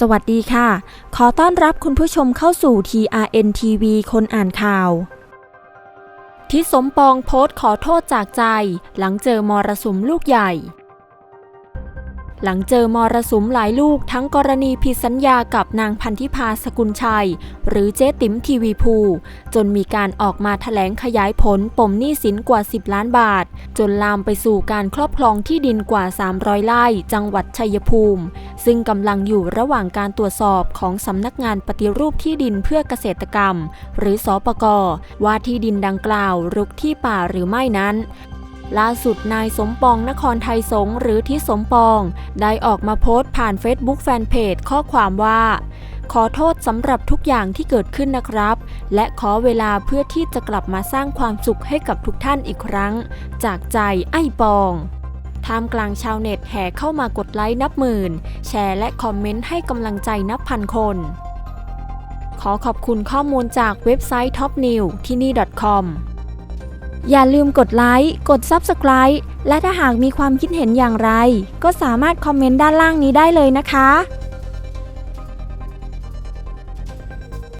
สวัสดีค่ะ ขอต้อนรับคุณผู้ชมเข้าสู่ TRN TV คนอ่านข่าว ทิศสมปองโพสต์ขอโทษจากใจ หลังเจอมรสุมลูกใหญ่ หลังเจอมรสุมหลายลูกทั้งกรณีผิดสัญญากับนางพันธิพาสกุลชัย หรือเจ๊ติ๋มทีวีภู จนมีการออกมาแถลงขยายผลปมหนี้สินกว่า 10 ล้านบาท จนลามไปสู่การครอบครองที่ดินกว่า 300ไร่จังหวัดชัยภูมิ ซึ่งกำลังอยู่ระหว่างการตรวจสอบของสำนักงานปฏิรูปที่ดินเพื่อเกษตรกรรม หรือสอปกว่าที่ดินดังกล่าวรุกที่ป่าหรือไม่นั้นล่าสุดนายสมปองนครไทยสงหรือทิศสมปอง ได้ออกมาโพสต์ผ่าน Facebook แฟนเพจข้อความว่า ขอโทษสำหรับทุกอย่างที่เกิดขึ้นนะครับ และขอเวลาเพื่อที่จะกลับมาสร้างความสุขให้กับทุกท่านอีกครั้ง จากใจไอ้ปอง ท่ามกลางชาวเน็ตแห่เข้ามากดไลค์นับหมื่น แชร์และคอมเมนต์ให้กำลังใจนับพันคน ขอขอบคุณข้อมูลจากเว็บไซต์ Top New ที่นี่ .com อย่าลืมกดไลค์ กด Subscribe และถ้าหากมีความคิดเห็นอย่างไร ก็สามารถคอมเมนต์ด้านล่างนี้ได้เลยนะคะ